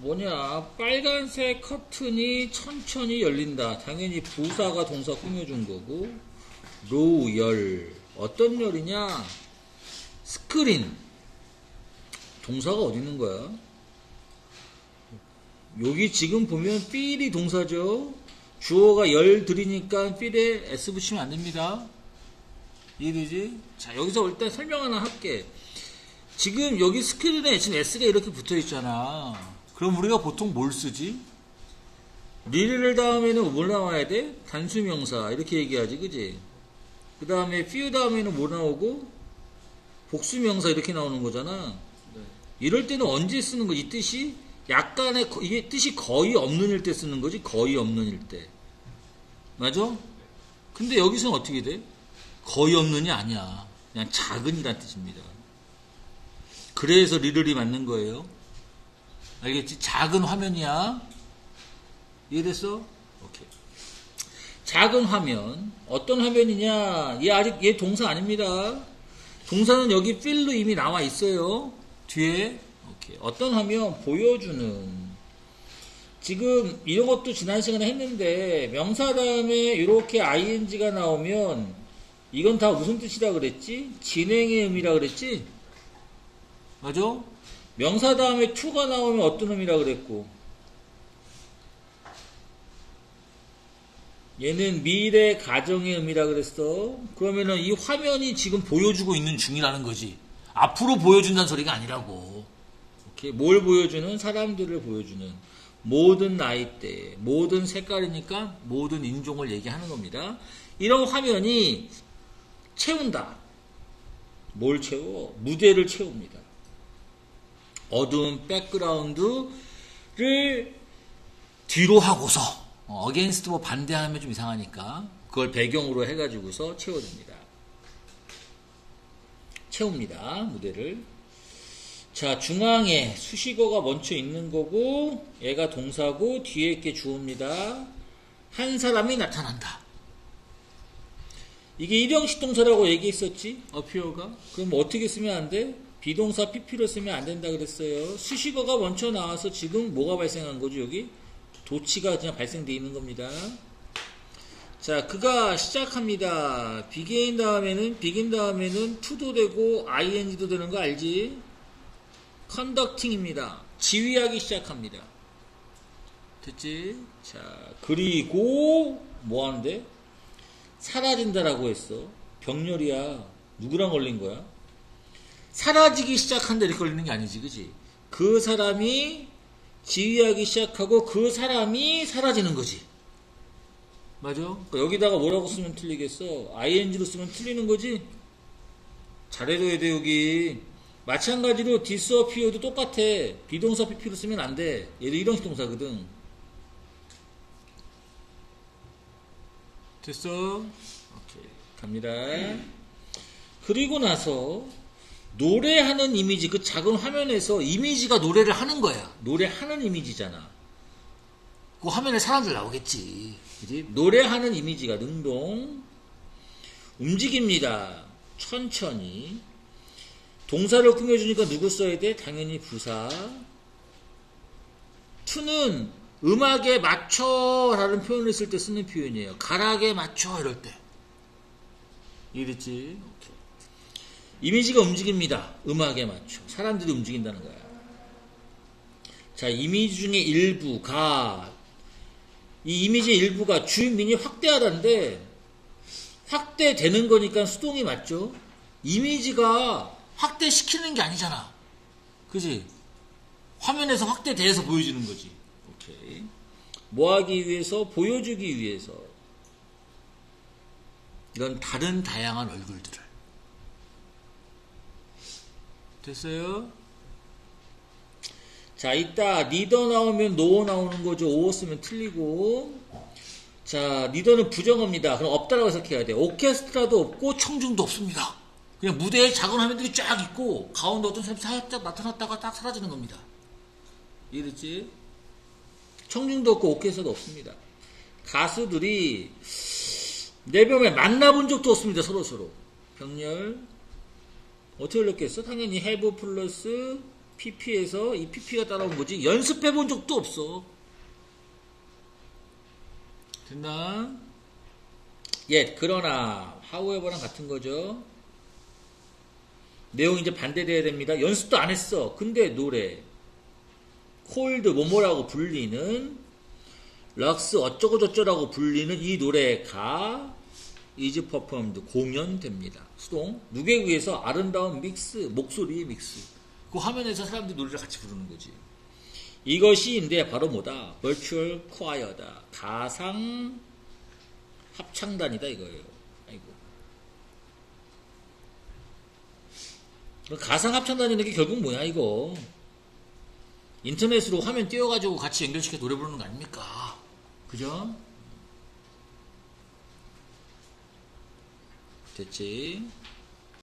뭐냐 빨간색 커튼이 천천히 열린다. 당연히 부사가 동사 꾸며준 거고. 로우 열. 어떤 열이냐? 스크린. 동사가 어디 있는 거야? 여기 지금 보면 필이 동사죠. 주어가 열 들이니까 필에 s 붙이면 안 됩니다. 이해되지? 자 여기서 일단 설명 하나 할게. 지금 여기 스크린에 지금 S가 이렇게 붙어 있잖아. 그럼 우리가 보통 뭘 쓰지? 리를 다음에는 뭘 나와야 돼? 단수명사 이렇게 얘기하지, 그지? 그 다음에 few 다음에는 뭐 나오고? 복수명사 이렇게 나오는 거잖아. 네. 이럴 때는 언제 쓰는 거지? 이 뜻이 약간의 거- 이게 뜻이 거의 없는 일 때 쓰는 거지, 거의 없는 일 때. 맞아? 근데 여기서는 어떻게 돼? 거의 없는이 아니야. 그냥 작은이란 뜻입니다. 그래서 리를이 맞는 거예요. 알겠지? 작은 화면이야. 이해됐어? 오케이. 작은 화면. 어떤 화면이냐? 얘 아직, 얘 동사 아닙니다. 동사는 여기 필로 이미 나와 있어요. 뒤에. 오케이. 어떤 화면? 보여주는. 지금 이런 것도 지난 시간에 했는데, 명사 다음에 이렇게 ing가 나오면, 이건 다 무슨 뜻이라 그랬지? 진행의 의미라 그랬지? 맞아? 명사 다음에 to가 나오면 어떤 의미라 그랬고? 얘는 미래 가정의 의미라 그랬어. 그러면은 이 화면이 지금 보여주고 있는 중이라는 거지. 앞으로 보여준다는 소리가 아니라고. 오케이. 뭘 보여주는? 사람들을 보여주는. 모든 나이대 모든 색깔이니까 모든 인종을 얘기하는 겁니다. 이런 화면이 채운다. 뭘 채워? 무대를 채웁니다 어두운 백그라운드를 뒤로 하고서 어, 어게인스트 뭐 반대하면 좀 이상하니까 그걸 배경으로 해가지고서 채워줍니다. 채웁니다. 무대를. 자 중앙에 수식어가 멈춰 있는 거고 얘가 동사고 뒤에 있게 주어입니다. 한 사람이 나타난다. 이게 일형식 동사라고 얘기했었지? 어피어가? 그럼 어떻게 쓰면 안 돼? 비동사 PP로 쓰면 안 된다 그랬어요. 수식어가 먼저 나와서 지금 뭐가 발생한 거죠, 여기? 도치가 그냥 발생돼 있는 겁니다. 자, 그가 시작합니다. begin 다음에는, begin 다음에는 to도 되고, ing도 되는 거 알지? conducting입니다. 지휘하기 시작합니다. 됐지? 자, 그리고, 뭐 하는데? 사라진다라고 했어. 병렬이야. 누구랑 걸린 거야? 사라지기 시작한다 이렇게 걸리는 게 아니지, 그지? 그 사람이 지휘하기 시작하고 그 사람이 사라지는 거지. 맞아? 그러니까 여기다가 뭐라고 쓰면 틀리겠어? ing로 쓰면 틀리는 거지? 잘해줘야 돼, 여기. 마찬가지로 disappear도 똑같아. 비동사 pp로 쓰면 안 돼. 얘도 이런 동사거든. 됐어? 오케이. 갑니다. 그리고 나서 노래하는 이미지, 그 작은 화면에서 이미지가 노래를 하는 거야. 노래하는 이미지잖아. 그 화면에 사람들 나오겠지. 그지? 노래하는 이미지가 능동. 움직입니다. 천천히. 동사를 꾸며주니까 누구 써야 돼? 당연히 부사. 투는 음악에 맞춰라는 표현을 쓸 때 쓰는 표현이에요. 가락에 맞춰 이럴 때. 이해됐지? 오케이. 이미지가 움직입니다. 음악에 맞춰. 사람들이 움직인다는 거야. 자, 이미지 중에 일부가, 이 이미지의 일부가 주인민이 확대하다인데, 확대되는 거니까 수동이 맞죠? 이미지가 확대시키는 게 아니잖아. 그지? 화면에서 확대돼서 보여지는 거지. 오케이. 뭐 하기 위해서? 보여주기 위해서. 이런 다른 다양한 얼굴들을. 됐어요? 자, 이따 리더 나오면 노어 나오는 거죠. 오어 쓰면 틀리고. 자, 리더는 부정어입니다. 그럼 없다라고 해석해야 돼. 오케스트라도 없고 청중도 없습니다. 그냥 무대에 작은 화면들이 쫙 있고 가운데 어떤 사람이 살짝 나타났다가 딱 사라지는 겁니다. 이해됐지? 청중도 없고 오케스트라도 없습니다. 가수들이 내병에 만나본 적도 없습니다. 서로서로. 병렬. 어떻게 올렸겠어? 당연히 have 플러스 PP에서 이 PP가 따라온 거지 연습해 본 적도 없어. 됐나? 예, 그러나 however랑 같은 거죠. 내용 이제 반대돼야 됩니다. 연습도 안 했어. 근데 노래 콜드 뭐뭐라고 불리는 락스 어쩌고저쩌라고 불리는 이 노래가 이즈 퍼폼드 공연됩니다. 수동 누구에 의해서 아름다운 믹스 목소리의 믹스 그 화면에서 사람들이 노래를 같이 부르는 거지. 이것이 인데 바로 뭐다? 버추얼 콰이어다. 가상 합창단이다 이거예요. 아이고. 가상 합창단이라는 게 결국 뭐야 이거? 인터넷으로 화면 띄워가지고 같이 연결시켜 노래 부르는 거 아닙니까? 그죠? 됐지?